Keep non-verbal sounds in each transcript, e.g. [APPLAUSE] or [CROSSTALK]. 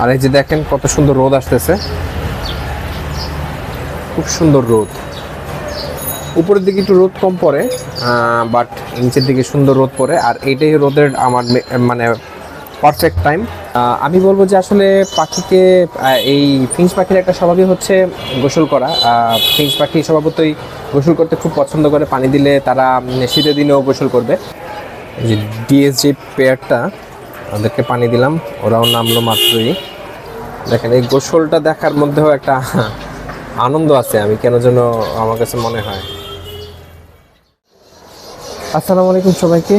আর এই যে দেখেন কত সুন্দর রোদ আসতেছে। খুব সুন্দর রোদ। উপরের দিকে একটু রোদ কম পড়ে বাট নিচের দিকে সুন্দর রোদ পড়ে, আর এইটাই রোদের আমার মানে পারফেক্ট টাইম আমি বলব যে আসলে পাখিকে এই ফিঞ্চ পাখির একটা স্বভাবই হচ্ছে গোসল করা। ফিঞ্চ পাখি স্বভাবতই গোসল করতে খুব পছন্দ করে, পানি দিলে তারা শীতের দিনেও গোসল করবে। যে ডিএসজি পেয়ারটা ওদেরকে পানি দিলাম। ওরাও নামলো মাত্রই। দেখেন, এই গোসলটা দেখার মধ্যেও একটা [LAUGHS] আনন্দ আছে। আমি কেন যেন আমার কাছে মনে হয়। আসসালামু আলাইকুম সবাইকে।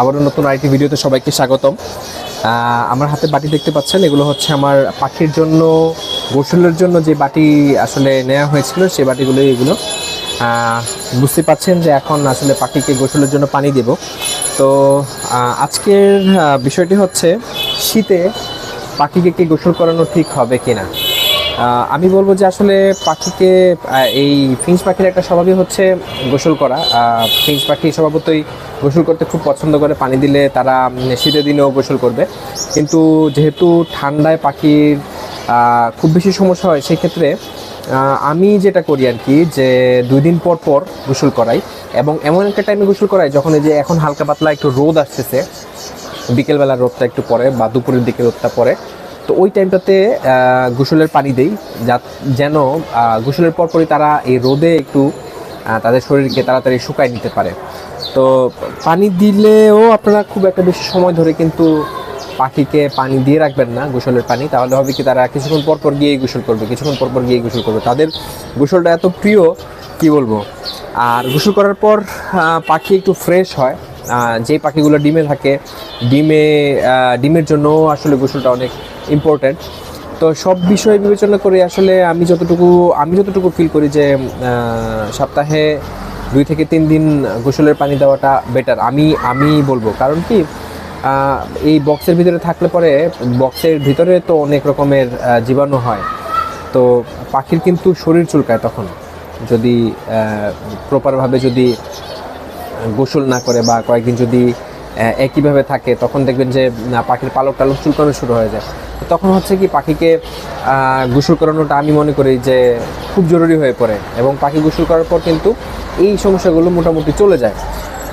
আবারও নতুন আইটি ভিডিওতে সবাইকে স্বাগতম। আমার হাতে বাটি দেখতে পাচ্ছেন। এগুলো হচ্ছে আমার পাখির জন্য, গোসলের জন্য যে বাটি আসলে নেওয়া হয়েছিল, সেই বাটিগুলো এগুলো। বুঝতে পাচ্ছেন যে এখন আসলে পাখিকে গোসলের জন্য পানি দেব। তো আজকের বিষয়টি হচ্ছে শীতে পাখিকে কি গোসল করানো ঠিক হবে কিনা? আহ, আমি বলব যে আসলে পাখিকে এই ফিঞ্চ পাখির একটা স্বভাবই হচ্ছে গোসল করা। ফিঞ্চ পাখি স্বভাবতই গোসল করতে খুব পছন্দ করে পানি দিলে তারা শীতের দিনেও গোসল করবে। কিন্তু যেহেতু ঠান্ডায় পাখির খুব বেশি সমস্যা হয় সেক্ষেত্রে আমি যেটা করি আর কি যে দুই দিন পর পর গোসল করাই। এবং এমন একটা টাইমে গোসল করাই যখন এই যে এখন হালকা পাতলা একটু রোদ আসতেছে বিকেলবেলা রোদটা একটু পড়ে বা দুপুরের দিকে রোদটা পড়ে তো ওই টাইমটাতে গোসলের পানি দেই যা, যেন গোসলের পরপরই তারা এই রোদে একটু তাদের শরীরকে তাড়াতাড়ি শুকায় নিতে পারে। তো পানি দিলেও আপনারা খুব একটা বেশি সময় ধরে কিন্তু পাখিকে পানি দিয়ে রাখবেন না গোসলের পানি, তাহলে হবে কি তারা কিছুক্ষণ পর পর গিয়েই গোসল করবে, কিছুক্ষণ পর পর গিয়েই গোসল করবে। তাদের গোসলটা এত প্রিয় কি বলব? আর গোসল করার পর পাখি একটু ফ্রেশ হয়। যে পাখিগুলো ডিমে থাকে, ডিমে ডিমের জন্য আসলে গোসলটা অনেক ইম্পর্ট্যান্ট তো সব বিষয় বিবেচনা করে আসলে আমি যতটুকু আমি যতটুকু ফিল করি যে সপ্তাহে দুই থেকে তিন দিন গোসলের পানি দেওয়াটা বেটার আমি আমি বলব। কারণ কি এই বক্সের ভিতরে থাকলে পরে বক্সের ভিতরে তো অনেক রকমের জীবাণু হয়। তো পাখির কিন্তু শরীর চুলকায় তখন। যদি প্রপারভাবে যদি গোসল না করে বা কয়েকদিন যদি একইভাবে থাকে, তখন দেখবেন যে পাখির পালক টালক চুলকানো শুরু হয়ে যায়। তো তখন হচ্ছে কি, পাখিকে গোসল করানোটা আমি মনে করি যে খুব জরুরি হয়ে পড়ে এবং পাখি গোসল করার পর কিন্তু এই সমস্যাগুলো মোটামুটি চলে যায়।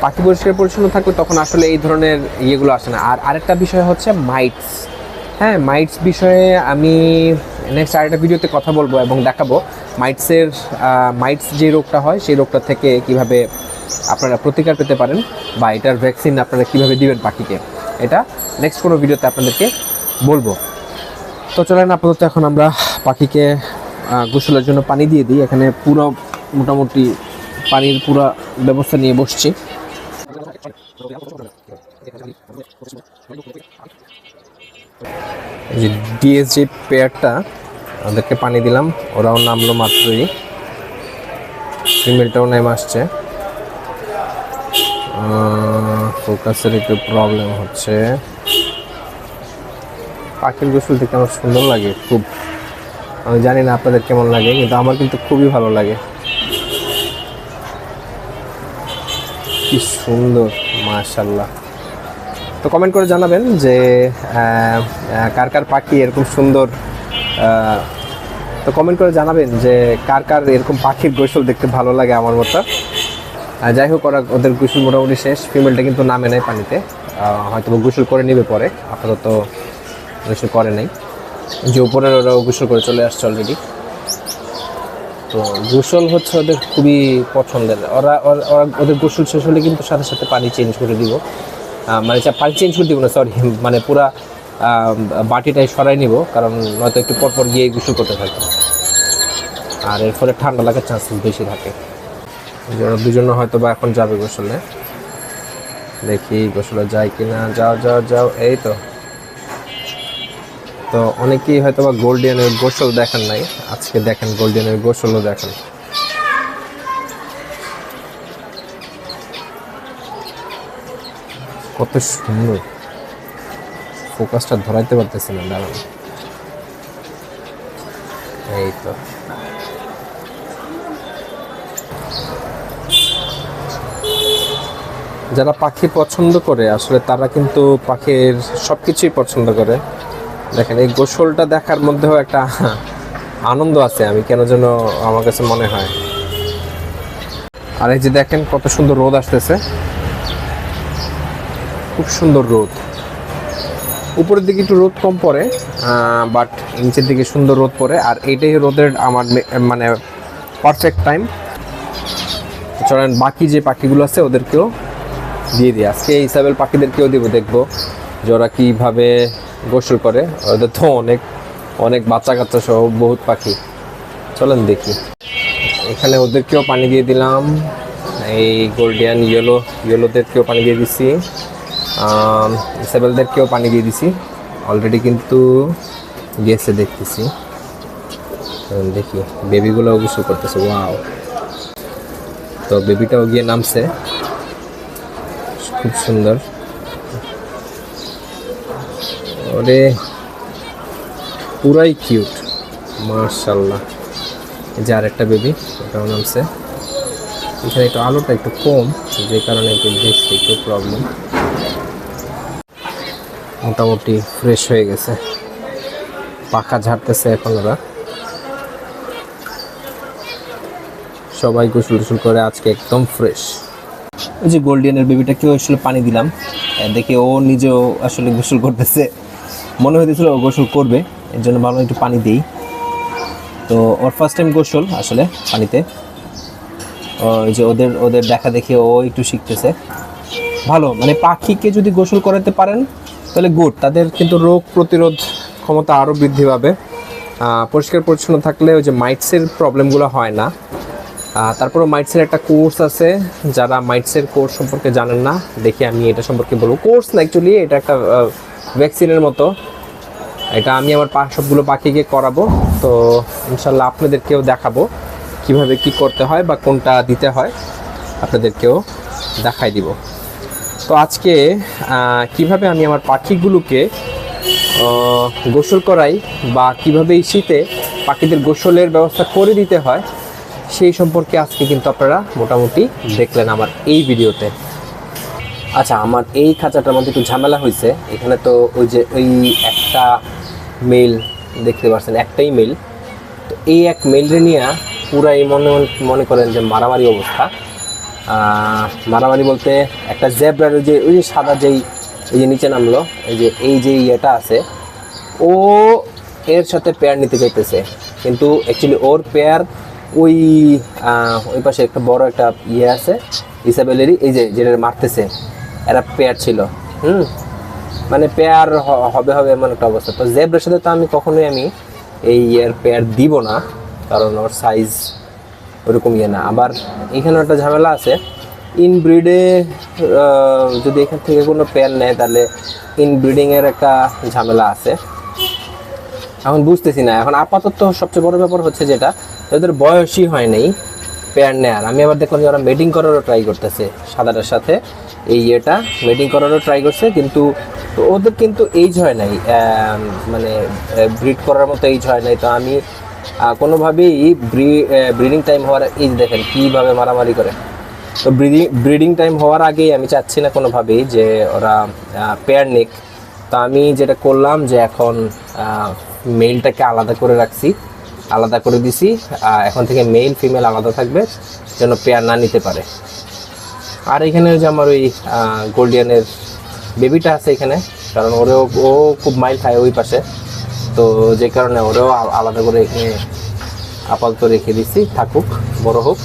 পাখি পরিষ্কার পরিচ্ছন্ন থাকবে তখন আসলে এই ধরনের ইয়েগুলো আসে না। আর আরেকটা বিষয় হচ্ছে মাইটস। হ্যাঁ মাইটস বিষয়ে আমি নেক্সট আরেকটা ভিডিওতে কথা বলব এবং দেখাবো মাইটসের মাইটস যে রোগটা হয় সেই রোগটা থেকে কীভাবে আপনারা প্রতিকার পেতে পারেন বা এটার ভ্যাকসিন আপনারা কীভাবে দিবেন পাখিকে। এটা নেক্সট কোনো ভিডিওতে আপনাদেরকে বলব। তো চলেন আপাতত এখন আমরা পাখিকে গোসলের জন্য পানি দিয়ে দিই। এখানে পুরো মোটামুটি পানির পুরো ব্যবস্থা নিয়ে বসছি। এই যে ডিএসজি পেয়ারটা ওদেরকে পানি দিলাম। ওরাও নামলো মাত্রই। ফিমেলটাও নেমে আসছে। ফোকাসের একটু প্রবলেম হচ্ছে। পাখির গোসল দেখতে আমার সুন্দর লাগে, খুব। আমি জানি না আপনাদের কেমন লাগে, কিন্তু আমার কিন্তু খুবই ভালো লাগে। কি সুন্দর মাশাল্লাহ তো কমেন্ট করে জানাবেন যে কার কার পাখি এরকম সুন্দর তো কমেন্ট করে জানাবেন যে, কার কার এরকম পাখির গোসল দেখতে ভালো লাগে আমার মতো। যাই হোক, ওরা ওদের গোসল মোটামুটি শেষ। ফিমেলটা কিন্তু নামে নেয় পানিতে। হয়তো গোসল করে নেবে পরে। আপাতত গোসল করে নাই। যে উপরের ওরা গোসল করে চলে আসছে অলরেডি তো গোসল হচ্ছে ওদের খুবই পছন্দের। ওরা ওরা- ওদের গোসল শেষ হলে কিন্তু সাথে সাথে পানি চেঞ্জ করে দিব। মানে পানি চেঞ্জ করে দিব না সরি মানে পুরা বাটিটাই সরাই নিব, কারণ নয়তো একটু পরপর গিয়ে গোসল করতে থাকবে। আর এর ফলে ঠান্ডা লাগার চান্স বেশি থাকে। দুজনে হয়তো বা এখন যাবে গোসলে। দেখি গোসলে যায় কি না যাও যাও যাও, এই তো। তো অনেকেই হয়তো বা গোল্ডিয়ানের গোসল দেখেন নাই। আজকে দেখেন গোল্ডিয়ানের গোসলও দেখেন। কত সুন্দর। ফোকাসটা ধরাইতে পারতেছি না দাঁড়ান এই তো। যারা পাখি পছন্দ করে, আসলে তারা কিন্তু পাখির সব কিছুই পছন্দ করে। দেখেন, এই গোসলটা দেখার মধ্যেও একটা আনন্দ আছে, আমি কেন যেন আমার কাছে মনে হয়। আর এই যে দেখেন, কত সুন্দর রোদ আসতেছে। খুব সুন্দর রোদ। উপরের দিকে একটু রোদ কম পড়ে বাট নিচের দিকে সুন্দর রোদ পড়ে, আর এইটাই রোদের আমার মানে পারফেক্ট টাইম চলেন, বাকি যে পাখিগুলো আছে ওদেরকেও দিয়ে দিই। আজকে এই ইসাবেল পাখিদেরকেও দিব, দেখব যে ওরা কীভাবে গোসল করে। ওদের তো অনেক অনেক বাচ্চা কাচ্চা সহ বহুত পাখি। চলেন দেখি। এখানে ওদেরকেও পানি দিয়ে দিলাম। এই গোল্ডিয়ান ইয়েলো ইয়েলোদেরকেও পানি দিয়ে দিছি। আম, ইসাবেলদেরকেও পানি দিয়ে দিছি। অলরেডি কিন্তু গেছে দেখতেছি। দেখি বেবিগুলো গোসল করতেছে ওয়াও তো বেবিটাও গিয়ে নামছে। খুব সুন্দর। ওরে পুরাই কিউট মার্শাল্লাহ যে আরেকটা বেবি ওটাও নামছে। এখানে একটু আলোটা একটু কম যে কারণে একটু দেখতে একটু প্রবলেম মোটামুটি ফ্রেশ হয়ে গেছে। পাখা ঝাড়তেছে এখন ওরা। সবাই গোসল টোসল করে আজকে একদম ফ্রেশ ওই যে গোল্ডিয়ানের বেবিটাকেও আসলে পানি দিলাম। দেখে ও নিজেও আসলে গোসল করতেছে। মনে হইতেছিল ও গোসল করবে, এর জন্য ভালো একটু পানি দিই। তো ওর ফার্স্ট টাইম গোসল আসলে পানিতে। ওই যে ওদের ওদের দেখা দেখে ও একটু শিখতেছে। ভালো মানে পাখিকে যদি গোসল করাতে পারেন তাহলে গুড তাদের কিন্তু রোগ প্রতিরোধ ক্ষমতা আরও বৃদ্ধি পাবে। পরিষ্কার পরিচ্ছন্ন থাকলে ওই যে মাইটসের প্রবলেমগুলো হয় না। তারপরে মাইটসের একটা কোর্স আছে। যারা মাইটসের কোর্স সম্পর্কে জানেন না, দেখি আমি এটা সম্পর্কে বলব। কোর্স না অ্যাকচুয়ালি এটা একটা ভ্যাকসিনের মতো। এটা আমি আমার সবগুলো পাখিকে করাবো। তো ইনশাল্লাহ আপনাদেরকেও দেখাবো কীভাবে কি করতে হয় বা কোনটা দিতে হয়। আপনাদেরকেও দেখাই দিব। তো আজকে কীভাবে আমি আমার পাখিগুলোকে গোসল করাই বা কীভাবে এই শীতে পাখিদের গোসলের ব্যবস্থা করে দিতে হয়, সেই সম্পর্কে আজকে কিন্তু আপনারা মোটামুটি দেখলেন আমার এই ভিডিওতে। আচ্ছা আমার এই খাঁচাটার মধ্যে একটু ঝামেলা হয়েছে। এখানে তো ওই যে ওই একটা মেল দেখতে পাচ্ছেন একটাই মেল তো এই এক মেলরে নিয়ে পুরাই মনে মনে করেন যে মারামারি অবস্থা। মারামারি বলতে একটা জেব্রার যে, ওই যে সাদা যেই এই যে নিচে নামলো, এই যে এই যে ইয়েটা আছে, ও এর সাথে পেয়ার নিতে চাইতেছে। কিন্তু অ্যাকচুয়ালি ওর পেয়ার ওই ওই পাশে একটা বড় একটা ইয়ে আছে, ইসাবেলেরই, এই যে যেটা মারতেছে, এরা পেয়ার ছিল। হুম? মানে পেয়ার হবে হবে এমন একটা অবস্থা। তো জেব্রের সাথে তো আমি কখনোই আমি এই ইয়ের পেয়ার দিব না, কারণ ওর সাইজ ওরকম ইয়ে না। আবার এখানে একটা ঝামেলা আছে। ইনব্রিডে যদি এখান থেকে কোনো পেয়ার নেয়, তাহলে ইনব্রিডিংয়ের একটা ঝামেলা আছে। এখন বুঝতেছি না। এখন আপাতত সবচেয়ে বড় ব্যাপার হচ্ছে যেটা, যাদের বয়সই হয় নাই পেয়ার নেয়ার। আমি আবার দেখলাম যে ওরা মেটিং করারও ট্রাই করতেছে। সাদাটার সাথে এই ইয়েটা মেটিং করারও ট্রাই করছে, কিন্তু ওদের কিন্তু এইজ হয় নাই। মানে ব্রিড করার মতো এইজ হয় নাই। তো আমি কোনোভাবেই ব্রিডিং টাইম হওয়ার এইজ দেখেন কীভাবে মারামারি করে। তো ব্রিডিং ব্রিডিং টাইম হওয়ার আগেই আমি চাচ্ছি না কোনোভাবেই যে ওরা পেয়ার নিক। তো আমি যেটা করলাম যে এখন মেলটাকে আলাদা করে রাখছি, আলাদা করে দিছি। এখন থেকে মেল ফিমেল আলাদা থাকবে যেন পেয়ার না নিতে পারে। আর এখানে যে আমার ওই গোল্ডিয়ানের বেবিটা আছে এখানে, কারণ ওরেও, ও খুব মাইল খায় ওই পাশে। তো যে কারণে ওরাও আলাদা করে এখানে আপাতত রেখে দিচ্ছি, থাকুক, বড় হোক।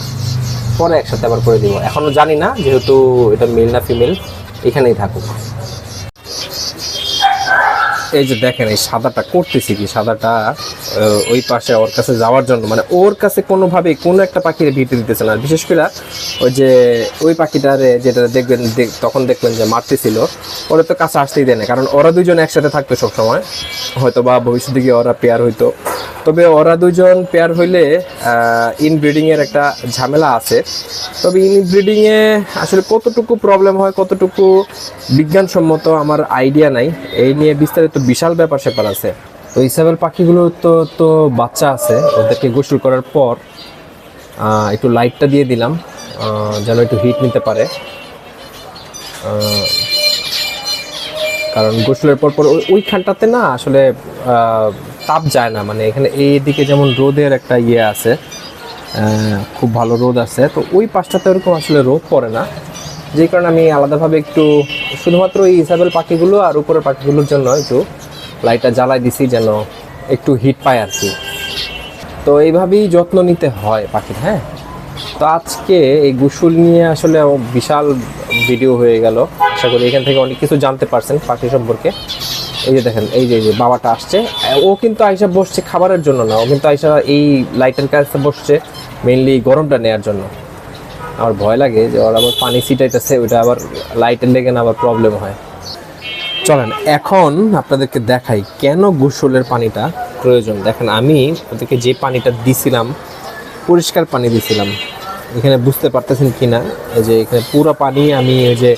পরে একসাথে আবার করে দিব। এখনও জানি না, যেহেতু এটা মেল না ফিমেল এখানেই থাকুক। এই যে দেখেন, এই সাদাটা করতেছি কি? সাদাটা ওই পাশে ওর কাছে যাওয়ার জন্য। মানে ওর কাছে কোনোভাবে কোনো একটা পাখির ভিটে দিতেছে না। বিশেষ করে ওই যে ওই পাখিটারে যেটা দেখবেন তখন দেখবেন যে মারতেছিল, ওরা তো কাছে আসতেই দেয় না। কারণ ওরা দুজন একসাথে থাকতো সবসময়। হয়তো বা ভবিষ্যতে গিয়ে ওরা পেয়ার হইতো। তবে ওরা দুজন পেয়ার হইলে ইনব্রিডিং এর একটা ঝামেলা আছে। তবে ইনব্রিডিং এ আসলে কতটুকু প্রবলেম হয়, কতটুকু বিজ্ঞানসম্মত আমার আইডিয়া নাই, এই নিয়ে বিস্তারিত বিশাল ব্যাপার স্যাপার আছে। তো ইসাবেল পাখিগুলো তো তো বাচ্চা আছে, ওদেরকে গোসল করার পর একটু লাইটটা দিয়ে দিলাম যেন একটু হিট নিতে পারে। কারণ গোসলের পর পর ওই- ওইখানটাতে না আসলে তাপ যায় না মানে এখানে এইদিকে যেমন রোদের একটা ইয়ে আছে খুব ভালো রোদ আছে, তো ওই পাশটাতে ওরকম আসলে রোদ পড়ে না। যেই কারণে আমি আলাদাভাবে একটু, শুধুমাত্র এই ইসাবেল পাখিগুলো আর উপরের পাখিগুলোর জন্য একটু লাইটটা জ্বালাই দিছি যেন একটু হিট পায় আর কি। তো এইভাবেই যত্ন নিতে হয় পাখির হ্যাঁ? তো আজকে এই গুসুল নিয়ে আসলে বিশাল ভিডিও হয়ে গেল। আশা করি এখান থেকে অনেক কিছু জানতে পারছেন পাখি সম্পর্কে। এই যে দেখেন, এই যে এই যে বাবাটা আসছে। ও কিন্তু আইসা বসছে খাবারের জন্য না, ও কিন্তু আইসা এই লাইটের কাছে বসছে মেনলি গরমটা নেওয়ার জন্য। আমার ভয় লাগে যে ওর আবার পানি ছিটাইতেছে, ওইটা আবার লাইটের লেগে না আবার প্রবলেম হয়। চলেন, এখন আপনাদেরকে দেখাই কেন গোসলের পানিটা প্রয়োজন। দেখেন, আমি ওদেরকে যে পানিটা দিছিলাম, পরিষ্কার পানি দিছিলাম, এখানে বুঝতে পারতেছেন কি না যে এখানে পুরো পানি আমি ওই যে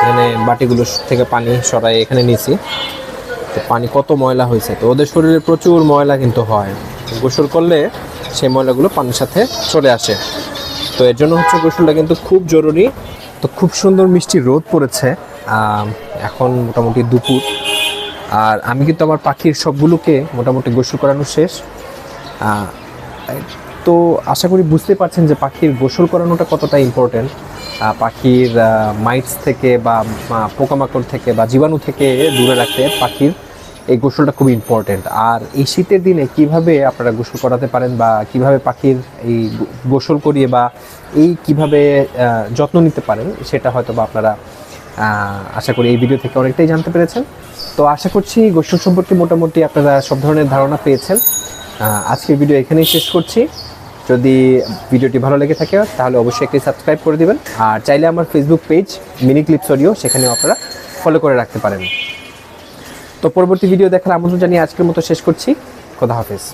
এখানে বাটিগুলো থেকে পানি সরাই এখানে নিছি। তো পানি কত ময়লা হয়েছে? তো ওদের শরীরে প্রচুর ময়লা কিন্তু হয়। গোসল করলে সেই ময়লাগুলো পানির সাথে চলে আসে। তো এর জন্য হচ্ছে গোসলটা কিন্তু খুব জরুরি। তো খুব সুন্দর মিষ্টি রোদ পড়েছে। এখন মোটামুটি দুপুর। আর আমি কিন্তু আমার পাখির সবগুলোকে মোটামুটি গোসল করানো শেষ। তো আশা করি বুঝতে পারছেন যে পাখির গোসল করানোটা কতটা ইম্পর্টেন্ট পাখির মাইটস থেকে বা পোকামাকড় থেকে বা জীবাণু থেকে দূরে রাখতে পাখির এই গোসলটা খুব ইম্পর্টেন্ট আর এই শীতের দিনে কীভাবে আপনারা গোসল করাতে পারেন বা কীভাবে পাখির এই গোসল করিয়ে বা এই কীভাবে যত্ন নিতে পারেন, সেটা হয়তো বা আপনারা আশা করি এই ভিডিও থেকে অনেকটাই জানতে পেরেছেন। তো আশা করছি গোসল সম্পর্কে মোটামুটি আপনারা সব ধরনের ধারণা পেয়েছেন। আজকের ভিডিও এখানেই শেষ করছি। যদি ভিডিওটি ভালো লেগে থাকে, তাহলে অবশ্যই একটি সাবস্ক্রাইব করে দিবেন। আর চাইলে আমার Facebook page mini clips audio সেখানেও আপনারা ফলো করে রাখতে পারেন। তো পরবর্তী ভিডিও দেখার আমন্ত্রণ জানিয়ে আজকের মতো শেষ করছি। খোদা হাফেজ।